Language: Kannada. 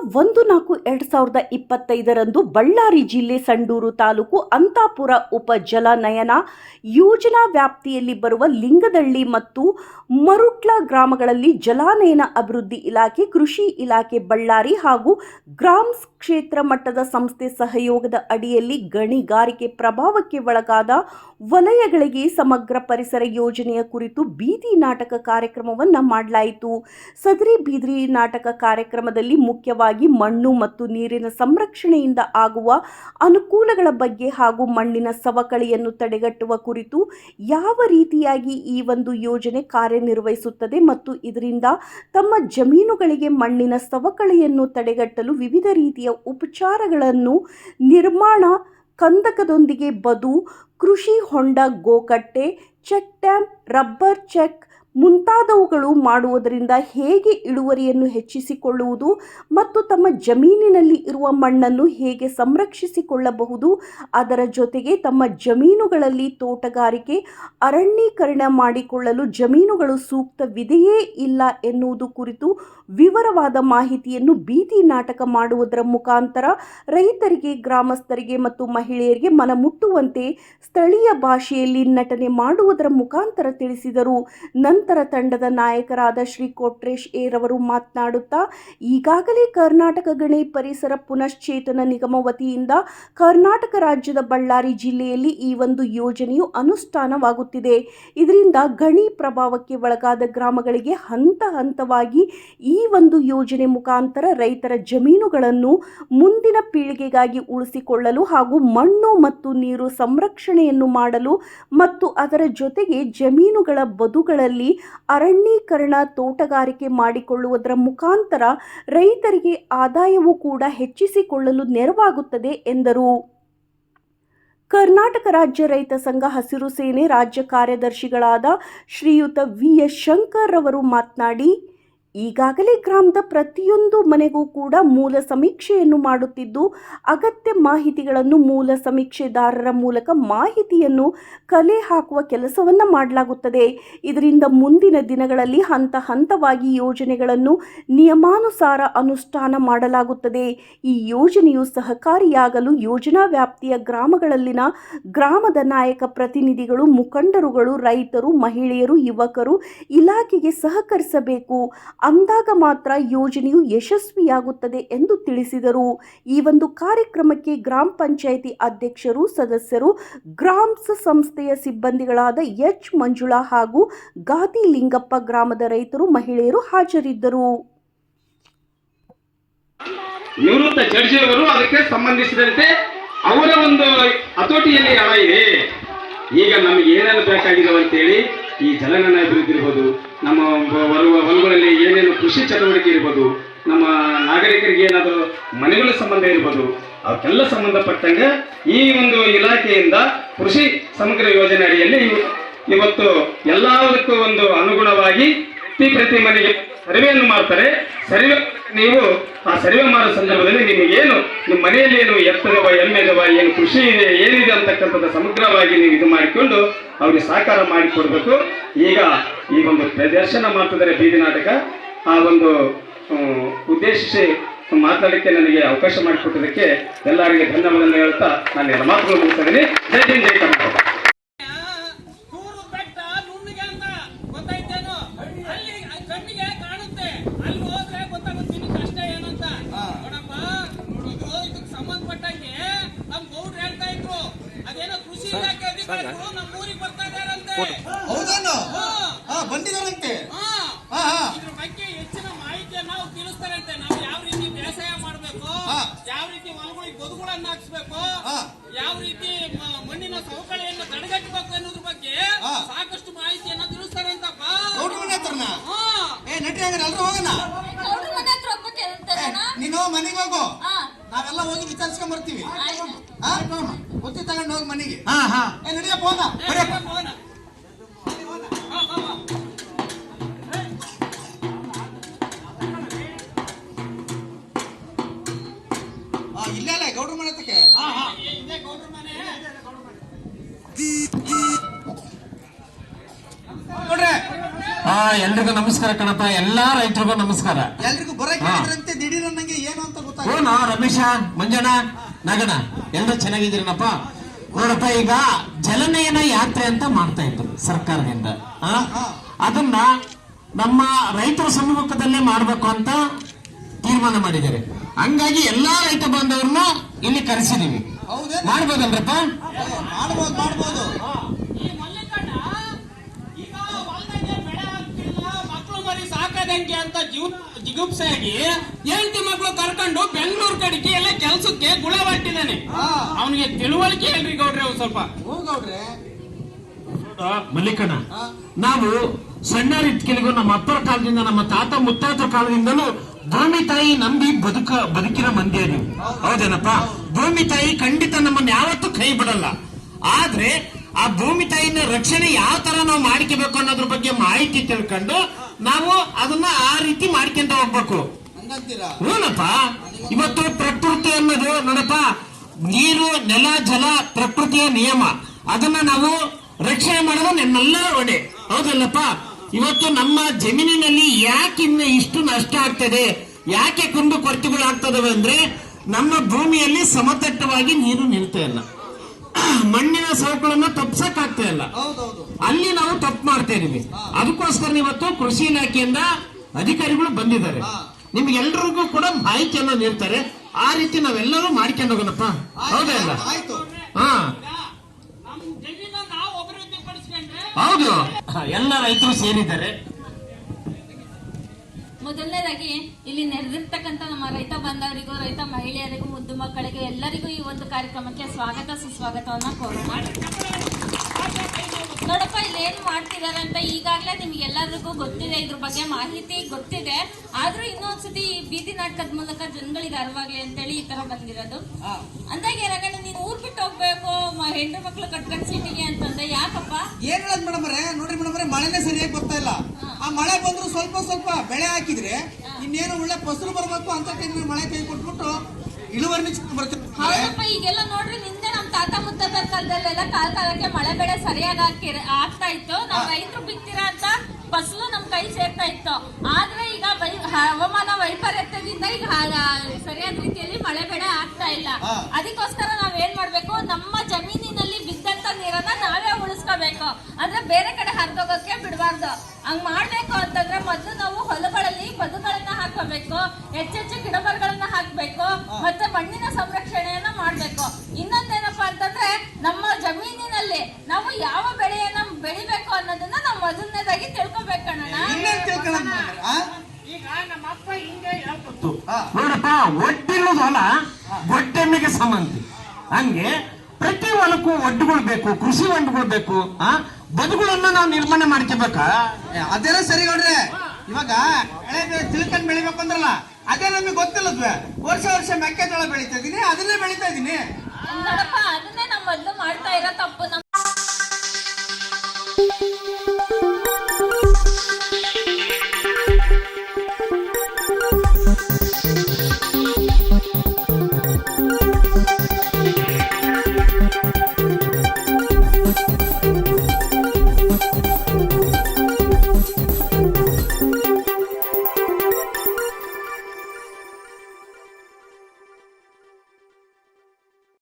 ಒಂದು ನಾಲ್ಕು, ಎರಡು ಸಾವಿರದ ಇಪ್ಪತ್ತೈದರಂದು ಬಳ್ಳಾರಿ ಜಿಲ್ಲೆ ಸಂಡೂರು ತಾಲೂಕು ಅಂತಾಪುರ ಉಪ ಜಲನಯನ ಯೋಜನಾ ವ್ಯಾಪ್ತಿಯಲ್ಲಿ ಬರುವ ಲಿಂಗದಳ್ಳಿ ಮತ್ತು ಮರುಟ್ಲ ಗ್ರಾಮಗಳಲ್ಲಿ ಜಲಾನಯನ ಅಭಿವೃದ್ಧಿ ಇಲಾಖೆ, ಕೃಷಿ ಇಲಾಖೆ, ಬಳ್ಳಾರಿ ಹಾಗೂ ಗ್ರಾಮ್ಸ್ ಕ್ಷೇತ್ರ ಮಟ್ಟದ ಸಂಸ್ಥೆ ಸಹಯೋಗದ ಅಡಿಯಲ್ಲಿ ಗಣಿಗಾರಿಕೆ ಪ್ರಭಾವಕ್ಕೆ ಒಳಗಾದ ವಲಯಗಳಿಗೆ ಸಮಗ್ರ ಪರಿಸರ ಯೋಜನೆಯ ಕುರಿತು ಬೀದಿ ನಾಟಕ ಕಾರ್ಯಕ್ರಮವನ್ನು ಮಾಡಲಾಯಿತು. ಸದರಿ ಬೀದಿ ನಾಟಕ ಕಾರ್ಯಕ್ರಮದಲ್ಲಿ ಮುಖ್ಯವಾಗಿ ಮಣ್ಣು ಮತ್ತು ನೀರಿನ ಸಂರಕ್ಷಣೆಯಿಂದ ಆಗುವ ಅನುಕೂಲಗಳ ಬಗ್ಗೆ ಹಾಗೂ ಮಣ್ಣಿನ ಸವಕಳಿಯನ್ನು ತಡೆಗಟ್ಟುವ ಕುರಿತು ಯಾವ ರೀತಿಯಾಗಿ ಈ ಒಂದು ಯೋಜನೆ ಕಾರ್ಯನಿರ್ವಹಿಸುತ್ತದೆ ಮತ್ತು ಇದರಿಂದ ತಮ್ಮ ಜಮೀನುಗಳಿಗೆ ಮಣ್ಣಿನ ಸವಕಳಿಯನ್ನು ತಡೆಗಟ್ಟಲು ವಿವಿಧ ರೀತಿಯ ಉಪಚಾರಗಳನ್ನು ನಿರ್ಮಾಣ ಕಂದಕದೊಂದಿಗೆ ಬದು ಕೃಷಿ ಹೊಂಡ, ಗೋಕಟ್ಟೆ, ಚೆಕ್ ಡ್ಯಾಮ್ ರಬ್ಬರ್ ಚೆಕ್ ಮುಂತಾದವುಗಳು ಮಾಡುವುದರಿಂದ ಹೇಗೆ ಇಳುವರಿಯನ್ನು ಹೆಚ್ಚಿಸಿಕೊಳ್ಳುವುದು ಮತ್ತು ತಮ್ಮ ಜಮೀನಿನಲ್ಲಿ ಇರುವ ಮಣ್ಣನ್ನು ಹೇಗೆ ಸಂರಕ್ಷಿಸಿಕೊಳ್ಳಬಹುದು, ಅದರ ಜೊತೆಗೆ ತಮ್ಮ ಜಮೀನುಗಳಲ್ಲಿ ತೋಟಗಾರಿಕೆ ಅರಣ್ಯೀಕರಣ ಮಾಡಿಕೊಳ್ಳಲು ಜಮೀನುಗಳು ಸೂಕ್ತವಿದೆಯೇ ಇಲ್ಲ ಎನ್ನುವುದು ಕುರಿತು ವಿವರವಾದ ಮಾಹಿತಿಯನ್ನು ಬೀದಿ ನಾಟಕ ಮಾಡುವುದರ ಮುಖಾಂತರ ರೈತರಿಗೆ, ಗ್ರಾಮಸ್ಥರಿಗೆ ಮತ್ತು ಮಹಿಳೆಯರಿಗೆ ಮನಮುಟ್ಟುವಂತೆ ಸ್ಥಳೀಯ ಭಾಷೆಯಲ್ಲಿ ನಟನೆ ಮಾಡುವುದರ ಮುಖಾಂತರ ತಿಳಿಸಿದರು. ನಂತರ ತಂಡದ ನಾಯಕರಾದ ಶ್ರೀ ಕೊಟ್ರೇಶ್ ಏರವರು ಮಾತನಾಡುತ್ತಾ, ಈಗಾಗಲೇ ಕರ್ನಾಟಕ ಗಣಿ ಪರಿಸರ ಪುನಶ್ಚೇತನ ನಿಗಮ ವತಿಯಿಂದ ಕರ್ನಾಟಕ ರಾಜ್ಯದ ಬಳ್ಳಾರಿ ಜಿಲ್ಲೆಯಲ್ಲಿ ಈ ಒಂದು ಯೋಜನೆಯು ಅನುಷ್ಠಾನವಾಗುತ್ತಿದೆ. ಇದರಿಂದ ಗಣಿ ಪ್ರಭಾವಕ್ಕೆ ಒಳಗಾದ ಗ್ರಾಮಗಳಿಗೆ ಹಂತ ಹಂತವಾಗಿ ಈ ಒಂದು ಯೋಜನೆ ಮುಖಾಂತರ ರೈತರ ಜಮೀನುಗಳನ್ನು ಮುಂದಿನ ಪೀಳಿಗೆಗಾಗಿ ಉಳಿಸಿಕೊಳ್ಳಲು ಹಾಗೂ ಮಣ್ಣು ಮತ್ತು ನೀರು ಸಂರಕ್ಷಣೆಯನ್ನು ಮಾಡಲು ಮತ್ತು ಅದರ ಜೊತೆಗೆ ಜಮೀನುಗಳ ಬದುಗಳಲ್ಲಿ ಅರಣ್ಯೀಕರಣ ತೋಟಗಾರಿಕೆ ಮಾಡಿಕೊಳ್ಳುವುದರ ಮುಖಾಂತರ ರೈತರಿಗೆ ಆದಾಯವೂ ಕೂಡ ಹೆಚ್ಚಿಸಿಕೊಳ್ಳಲು ನೆರವಾಗುತ್ತದೆ ಎಂದರು. ಕರ್ನಾಟಕ ರಾಜ್ಯ ರೈತ ಸಂಘ ಹಸಿರು ಸೇನೆ ರಾಜ್ಯ ಕಾರ್ಯದರ್ಶಿಗಳಾದ ಶ್ರೀಯುತ ವಿ ಎಸ್ ಶಂಕರ್ ಅವರು ಮಾತನಾಡಿ ಈಗಾಗಲೇ ಗ್ರಾಮದ ಪ್ರತಿಯೊಂದು ಮನೆಗೂ ಕೂಡ ಮೂಲ ಸಮೀಕ್ಷೆಯನ್ನು ಮಾಡುತ್ತಿದ್ದು, ಅಗತ್ಯ ಮಾಹಿತಿಗಳನ್ನು ಮೂಲ ಸಮೀಕ್ಷೆದಾರರ ಮೂಲಕ ಮಾಹಿತಿಯನ್ನು ಕಲೆ ಹಾಕುವ ಕೆಲಸವನ್ನು ಮಾಡಲಾಗುತ್ತದೆ. ಇದರಿಂದ ಮುಂದಿನ ದಿನಗಳಲ್ಲಿ ಹಂತ ಹಂತವಾಗಿ ಯೋಜನೆಗಳನ್ನು ನಿಯಮಾನುಸಾರ ಅನುಷ್ಠಾನ ಮಾಡಲಾಗುತ್ತದೆ. ಈ ಯೋಜನೆಯು ಸಹಕಾರಿಯಾಗಲು ಯೋಜನಾ ವ್ಯಾಪ್ತಿಯ ಗ್ರಾಮಗಳಲ್ಲಿನ ಗ್ರಾಮದ ನಾಯಕ ಪ್ರತಿನಿಧಿಗಳು, ಮುಖಂಡರುಗಳು, ರೈತರು, ಮಹಿಳೆಯರು, ಯುವಕರು ಇಲಾಖೆಗೆ ಸಹಕರಿಸಬೇಕು. ಅಂದಾಗ ಮಾತ್ರ ಯೋಜನೆಯು ಯಶಸ್ವಿಯಾಗುತ್ತದೆ ಎಂದು ತಿಳಿಸಿದರು. ಈ ಒಂದು ಕಾರ್ಯಕ್ರಮಕ್ಕೆ ಗ್ರಾಮ ಪಂಚಾಯಿತಿ ಅಧ್ಯಕ್ಷರು, ಸದಸ್ಯರು ಗ್ರಾಮ್ಸ್ ಸಂಸ್ಥೆಯ ಸಿಬ್ಬಂದಿಗಳಾದ ಎಚ್. ಮಂಜುಳಾ ಹಾಗೂ ಗಾದಿ ಲಿಂಗಪ್ಪ ಗ್ರಾಮದ ರೈತರು, ಮಹಿಳೆಯರು ಹಾಜರಿದ್ದರು. ನಿವೃತ್ತ ಜಡ್ಜಿಯವರು ಅದಕ್ಕೆ ಸಂಬಂಧಿಸಿದಂತೆ ಅವರ ಒಂದು ಹತೋಟಿಯಲ್ಲಿ ಹಣ ಇದೆ. ಈಗ ನಮಗೆ ಏನೇನು ಬೇಕಾಗಿದೆ ಅಂತೇಳಿ ಈ ಜಲಗಣ ಅಭಿವೃದ್ಧಿ ಇರ್ಬೋದು. ನಮ್ಮ ಬರುವ ಹೊಲಗಳಲ್ಲಿ ಏನೇನು ಕೃಷಿ ಚಟುವಟಿಕೆ ಇರ್ಬೋದು, ನಮ್ಮ ನಾಗರಿಕರಿಗೆ ಏನಾದರೂ ಮನೆಗಳ ಸಂಬಂಧ ಇರ್ಬೋದು, ಅವಕ್ಕೆಲ್ಲ ಸಂಬಂಧಪಟ್ಟಂಗೆ ಈ ಒಂದು ಇಲಾಖೆಯಿಂದ ಕೃಷಿ ಸಮಗ್ರ ಯೋಜನೆ ಅಡಿಯಲ್ಲಿ ಇವ್- ಇವತ್ತು ಎಲ್ಲದಕ್ಕೂ ಒಂದು ಅನುಗುಣವಾಗಿ ಪ್ರತಿ ಪ್ರತಿ ಮನೆಗೆ ಸರ್ವೆಯನ್ನು ಮಾಡ್ತಾರೆ. ಸರ್ವೆ ನೀವು ಆ ಸರ್ವೆ ಮಾಡೋ ಸಂದರ್ಭದಲ್ಲಿ ನಿಮಗೇನು ನಿಮ್ಮ ಮನೆಯಲ್ಲಿ ಏನು ಎತ್ತದವ, ಎಮ್ಮೆದವ, ಏನು ಕೃಷಿ ಇದೆ, ಏನಿದೆ ಅಂತಕ್ಕಂಥದ್ದು ಸಮಗ್ರವಾಗಿ ನೀವು ಇದು ಮಾಡಿಕೊಂಡು ಅವರಿಗೆ ಸಹಕಾರ ಮಾಡಿಕೊಡ್ಬೇಕು ಈಗ ಈ ಒಂದು ಪ್ರದರ್ಶನ ಮಾಡ್ತಿದ್ದಾರೆ ಬೀದಿ ನಾಟಕ. ಆ ಒಂದು ಉದ್ದೇಶಿಸಿ ಮಾತಾಡಲಿಕ್ಕೆ ನನಗೆ ಅವಕಾಶ ಮಾಡಿಕೊಟ್ಟಿದ್ದಕ್ಕೆ ಎಲ್ಲರಿಗೆ ಧನ್ಯವಾದ ಹೇಳ್ತಾ ನಾನು ಮಾತುಗಳು ಮುಗಿಸ್ತಾ ಜೈ ಹಿಂದ್, ಜೈ ಕರ್ನಾಟಕ ದೂರು ಬೆಟ್ಟ ನುಣ್ಣಿಗೆ ಅಂತ ಗೊತ್ತಾಯ್ತೇನು ಅಲ್ಲಿ ಕಣ್ಣಿಗೆ ಕಾಣುತ್ತೆ ಅಲ್ಲಿ ಹೋದ್ರೆ ಗೊತ್ತಾಗುತ್ತೆ ನಿನ್ ಕಷ್ಟ ಏನಂತ ನೋಡಪ್ಪ ಇದು ಇದಕ್ಕೆ ಸಂಬಂಧಪಟ್ಟಂಗೆ ನಮ್ ಗೌಡ್ರು ಹೇಳ್ತಾ ಇದ್ರು ಅದೇನೋ ಕೃಷಿ ಇಲಾಖೆ ಅಧಿಕಾರಿಗಳು ನಮ್ಮ ಊರಿಗೆ ಬರ್ತಾ ಇದಾರಂತೆ ಹೌದೇನು ಹಾ, ಹಾ ಬಂದಿದ್ದಾರಂತೆ ಹಾ. ಹಾ ಹಾ ಇದ್ರ ಬಗ್ಗೆ ಹೆಚ್ಚಿನ ಮಾಹಿತಿಯನ್ನು ನಾವು ತಿಳಿಸ್ತಾರಂತೆ ನಾವು ಯಾವ ರೀತಿ ಬೇಸಾಯ ಮಾಡ್ಬೇಕು ಹಾ. ಯಾವ ರೀತಿ ಹೊಲಗಳಿಗೆ ಬದುಗಳನ್ನ ಹಾಕ್ಸ್ಬೇಕು ಹಾ. ಯಾವ ರೀತಿ ಮ- ಮಣ್ಣಿನ ಸವಕಳಿಯನ್ನು ತಡೆಗಟ್ಟಬೇಕು ಅನ್ನೋದ್ರ ಬಗ್ಗೆ ಹಾ. ಸಾಕಷ್ಟು ಮಾಹಿತಿಯನ್ನ ತಿಳಿಸ್ತಾರಂತಪ್ಪ ಗೌಡ್ರ ಮನೆ ಹತ್ರನ ಹಾ ಏ ನಟಿ ಹಂಗಾರೆ? ಎಲ್ಲರೂ ಹೋಗೋಣ? ನೀನು ಮನೆಗೆ ಹೋಗು. ಹಾ. ನಾವೆಲ್ಲ ಹೋಗಿ ವಿಚಾರಿಸ್ಕೊಂಡ್ ಬರ್ತೀವಿ. ಹಾ? ಬುತ್ತಿ ತಗೊಂಡು ಹೋಗಿ ಮನೆಗೆ. ಹಾ ಹಾ. ಏ ನಡಿಯಪ್ಪ ಹೋಗ. ಆ, ಇಲ್ಲೇ ಅಲ್ಲ ಗೌಡ್ರ ಮನೆ ತಕ್ಕೆ ಇದೇ ಗೌಡ್ರ ಮನೆ ನೋಡ್ರೆ ಹಾ ಎಲ್ರಿಗೂ ನಮಸ್ಕಾರ ಕಣಪ್ಪ. ಎಲ್ಲಾ ರೈತರಿಗೂ ನಮಸ್ಕಾರ. ಎಲ್ರಿಗೂ ಬರಕ್ ದಿಢೀರ್ ನಂಗೆ ಏನು ಅಂತ ಗೊತ್ತಾಗ ನಾ ರಮೇಶ ಮಂಜಣ್ಣ ನಗಣ ಎಲ್ಲರೂ ಚೆನ್ನಾಗಿದ್ದೀರನಪ್ಪ. ನೋಡಪ್ಪ ಈಗ ಜಲನಯನ ಯಾತ್ರೆ ಅಂತ ಮಾಡ್ತಾ ಇದ್ರು ಸರ್ಕಾರದಿಂದ? ಅದನ್ನ ನಮ್ಮ ರೈತರ ಸಮ್ಮುಖದಲ್ಲೇ ಮಾಡ್ಬೇಕು ಅಂತ ತೀರ್ಮಾನ ಮಾಡಿದ್ದಾರೆ. ಹಂಗಾಗಿ ಎಲ್ಲಾ ರೈತ ಬಾಂಧವರನ್ನ ಇಲ್ಲಿ ಕರೆಸಿದೀವಿ. ಮಾಡ್ಬೋದಲ್ರಪ್ಪ ಮಾಡ್ಬೋದು ಮಾಡ್ಬೋದು ಈ ಮಲ್ಲಿಕಣ್ಣ ಈಗ ಹೊಲ್ದಾಗೆ ಬೆಳೆ ಆಗ್ತಿಲ್ಲ ಮಕ್ಳು ಮರಿ ಅಂತ ಜೀವ ಜಿಗುಪ್ಸೆಯಾಗಿ ಹೆಂಡತಿ ಮಕ್ಳು ಕರ್ಕೊಂಡು ಬೆಂಗಳೂರು ಕಡೆಗೆ ಎಲ್ಲ ಕೆಲಸಕ್ಕೆ ಗುಳ ಹೊಟ್ಟಿದ್ದಾನೆ ಅವನಿಗೆ ತಿಳುವಳಿಕೆ ಹೇಳ್ರಿ ಗೌಡ್ರೆ ಒಂದ್ ಸ್ವಲ್ಪ. ಹೋಗೌಡ್ರೆ ಮಲ್ಲಿಕಣ್ಣ ನಾವು ಸಣ್ಣರಿದ್ಕೆಲಿಗೂ ನಮ್ಮ ಅಪ್ಪರ ಕಾಲದಿಂದ ನಮ್ಮ ತಾತ ಮುತ್ತಾತರ ಕಾಲದಿಂದಲೂ ಭೂಮಿ ತಾಯಿ ನಂಬಿ ಬದುಕ ಬದುಕಿರೋ ಮಂದಿ ನೀವು. ಹೌದೇನಪ್ಪ? ಭೂಮಿ ತಾಯಿ ಖಂಡಿತ ನಮ್ಮನ್ನ ಯಾವತ್ತೂ ಕೈ ಬಿಡಲ್ಲ. ಆದ್ರೆ ಆ ಭೂಮಿ ತಾಯಿನ ರಕ್ಷಣೆ ಯಾವ ತರ ನಾವು ಮಾಡ್ಕೋಬೇಕು ಅನ್ನೋದ್ರ ಬಗ್ಗೆ ಮಾಹಿತಿ ತಿಳ್ಕೊಂಡು ನಾವು ಅದನ್ನ ಆ ರೀತಿ ಮಾಡ್ಕೊಂತ ಹೋಗ್ಬೇಕು. ಹೂನಪ್ಪ ಇವತ್ತು ಪ್ರಕೃತಿ ಅನ್ನೋದು ನೋಡಪ್ಪ ನೀರು ನೆಲ ಜಲ ಪ್ರಕೃತಿಯ ನಿಯಮ. ಅದನ್ನ ನಾವು ರಕ್ಷಣೆ ಮಾಡೋದು ನಿನ್ನೆಲ್ಲ ಹೊಣೆ ಹೌದಲ್ಲಪ್ಪ? ಇವತ್ತು ನಮ್ಮ ಜಮೀನಿನಲ್ಲಿ ಯಾಕೆ ಇನ್ನು ಇಷ್ಟು ನಷ್ಟ ಆಗ್ತದೆ? ಯಾಕೆ ಕುಂದು ಕೊರತೆಗಳು ಆಗ್ತದವೆ ಅಂದ್ರೆ ನಮ್ಮ ಭೂಮಿಯಲ್ಲಿ ಸಮತಟ್ಟವಾಗಿ ನೀರು ನಿಲ್ತಾ ಇಲ್ಲ. ಮಣ್ಣಿನ ಸವಕಳನ್ನ ತಪ್ಸಕ್ ಆಗ್ತಾ ಇಲ್ಲ ಅಲ್ಲಿ ನಾವು ತಪ್ಪು ಮಾಡ್ತಾ ಇದೀವಿ. ಅದಕ್ಕೋಸ್ಕರ ಇವತ್ತು ಕೃಷಿ ಇಲಾಖೆಯಿಂದ ಅಧಿಕಾರಿಗಳು ಬಂದಿದ್ದಾರೆ. ನಿಮ್ಗೆಲ್ರಿಗೂ ಕೂಡ ಮಾಹಿತಿಯನ್ನ ನೀಡ್ತಾರೆ. ಆ ರೀತಿ ನಾವೆಲ್ಲರೂ ಮಾಡ್ಕೊಂಡು ಹೋಗೋಣಪ್ಪ. ಹೌದಾ ಇಲ್ಲ? ಆಯ್ತು. ಹಾ. ನಮ್ ಜಮೀನ ನಾವು ಅಭಿವೃದ್ಧಿ ಪಡಿಸ್ಕೊಂಡ್ರೆ ಹೌದು. ಎಲ್ಲ ರೈತರು ಸೇರಿದ್ದಾರೆ. ಮೊದಲನೇದಾಗಿ ಇಲ್ಲಿ ನೆರೆದಿರ್ತಕ್ಕಂಥ ನಮ್ಮ ರೈತ ಬಾಂಧವರಿಗೂ ರೈತ ಮಹಿಳೆಯರಿಗೂ ಮುದ್ದು ಮಕ್ಕಳಿಗೆ ಎಲ್ಲರಿಗೂ ಈ ಒಂದು ಕಾರ್ಯಕ್ರಮಕ್ಕೆ ಸ್ವಾಗತ ಸುಸ್ವಾಗತವನ್ನ ಕೋರೋಣ ನೋಡಪ್ಪ ಇಲ್ಲಿ ಏನ್ ಮಾಡ್ತಿದ್ದಾರೆ ಅಂತ ಈಗಾಗಲೇ ನಿಮ್ಗೆ ಎಲ್ಲರಿಗೂ ಗೊತ್ತಿದೆ ಇದ್ರ ಬಗ್ಗೆ ಮಾಹಿತಿ ಗೊತ್ತಿದೆ. ಆದ್ರೂ ಇನ್ನೊಂದ್ಸತಿ ಈ ಬೀದಿ ನಾಟಕದ ಮೂಲಕ ಜನಗಳಿಗೆ ಅರಿವಾಗ್ಲಿ ಅಂತೇಳಿ ಈ ತರ ಬಂದಿರೋದು. ಅಂದಾಗ ಏನಾಗಣ್ಣ ನೀನು ಊರ್ ಬಿಟ್ಟು ಹೋಗ್ಬೇಕು ಹೆಣ್ಣು ಮಕ್ಕಳು ಮಕ್ಳು ಕಟ್ಕೊಂಡ್ ಸಿಟಿಗೆ ಅಂತಂದ್ರೆ ಯಾಕಪ್ಪ? ಏನ್ ಹೇಳದ್ ಮೇಡಮ್ ನೋಡ್ರಿ ಮೇಡಮ್ ಮಳೆನೇ ಸರಿಯಾಗಿ ಬರ್ತಾ ಇಲ್ಲ. ಮಳೆ ಬಂದ್ರು ಸ್ವಲ್ಪ ಸ್ವಲ್ಪ ಬೆಳೆ ಹಾಕಿದ್ರೆ ಇನ್ನೇನು ಒಳ್ಳೆ ಫಸಲು ಬರ್ಬೇಕು ಅಂತ ಟೈಮ್ ಮಳೆ ಕೈ ಕೊಟ್ಬಿಟ್ಟು ಇಳುವರಿ ಬರ್ತೀವಿ ಹೌದಪ್ಪ ಈಗೆಲ್ಲ ನೋಡ್ರಿ ನಿಂದೆ ನಮ್ ತಾತ ಮುತ್ತಾತರ ಕಾಲದಲ್ಲೆಲ್ಲ ಕಾಲ ಕಾಲಕ್ಕೆ ಮಳೆ ಬೆಳೆ ಸರಿಯಾಗಿ ಹಾಕಿ ಆಗ್ತಾ ಇತ್ತು. ನಾವ್ ರೈತರು ಬಿತ್ತೀರಾ ಅಂತ ಫಸಲು ನಮ್ ಕೈ ಸೇರ್ತಾ ಇತ್ತು. ಆದ್ರೆ ಈಗ ಹವಾಮಾನ ವೈಪರೀತ್ಯದಿಂದ ಈಗ ಸರಿಯಾದ ರೀತಿಯಲ್ಲಿ ಮಳೆ ಬೆಳೆ ಆಗ್ತಾ ಇಲ್ಲ. ಅದಕ್ಕೋಸ್ಕರ ನಾವ್ ಏನ್ ಮಾಡ್ಬೇಕು ನಮ್ಮ ಜಮೀನಿನಲ್ಲಿ ಬಿದ್ದಂತ ನೀರನ್ನ ನಾವೇ ಉಳಿಸ್ಕೋಬೇಕು ಅಂದ್ರೆ ಬೇರೆ ಕಡೆ ಹರಿದೋಗಕ್ಕೆ ಬಿಡಬಾರ್ದು. ಹಂಗ್ ಮಾಡ್ಬೇಕು ಅಂತಂದ್ರೆ ಮೊದಲು ನಾವು ಹೊಲಗಳಲ್ಲಿ ಬದುಗಳನ್ನ ಹಾಕೋಬೇಕು ಹೆಚ್ಚೆಚ್ಚು ಗಿಡಮರಗಳನ್ನ ಹಾಕ್ಬೇಕು ಮತ್ತೆ ಮಣ್ಣಿನ ಸಂರಕ್ಷಣೆಯನ್ನ ಮಾಡ್ಬೇಕು. ಇನ್ನೊಂದೇನಪ್ಪಾ ಅಂತಂದ್ರೆ ನಮ್ಮ ಜಮೀನಿನಲ್ಲಿ ನಾವು ಯಾವ ಬೆಳೆಯನ್ನ ಬೆಳಿಬೇಕು ಅನ್ನೋದನ್ನ ನಾವು ಮೊದಲನೇದಾಗಿ ತಿಳ್ಕೊಬೇಕಣ್ಣ ಒಟ್ಟೆಮ್ಮಿಗೆ. ನೋಡಪ್ಪ ಹೊಲ ಗೊಟ್ಟೆಮ್ಮೆಗೆ ಸಂಬಂಧಿ. ಹಂಗೆ ಪ್ರತಿ ಹೊಲಕ್ಕೂ ಒಡ್ಡುಗಳು ಬೇಕು ಕೃಷಿ ಹೊಂಡಗಳು ಬೇಕು ಆ ಬದುಗಳನ್ನ ನಾವು ನಿರ್ಮಾಣ ಮಾಡ್ಕೋಬೇಕ? ಅದೇನ ಅದೇನೋ ಸರಿ ನೋಡ್ರಿ ಇವಾಗ ಎಳೆ ತಿಳ್ಕೊಂಡ್ ಬೆಳಿಬೇಕು ಅಂದ್ರಲ್ಲ ಅದೇ ನಮಗೆ ಗೊತ್ತಿಲ್ಲದ್ವೆ. ವರ್ಷ ವರ್ಷ ಮೆಕ್ಕೆಜೋಳ ಬೆಳಿತಾ ಇದೀನಿ ಅದನ್ನೇ ಬೆಳಿತಾ ಇದೀನಿ. ನೋಡಪ್ಪ ಅದನ್ನೇ ನಾವು ಮೊದಲು ಮಾಡ್ತಾ ಇರೋ ತಪ್ಪು.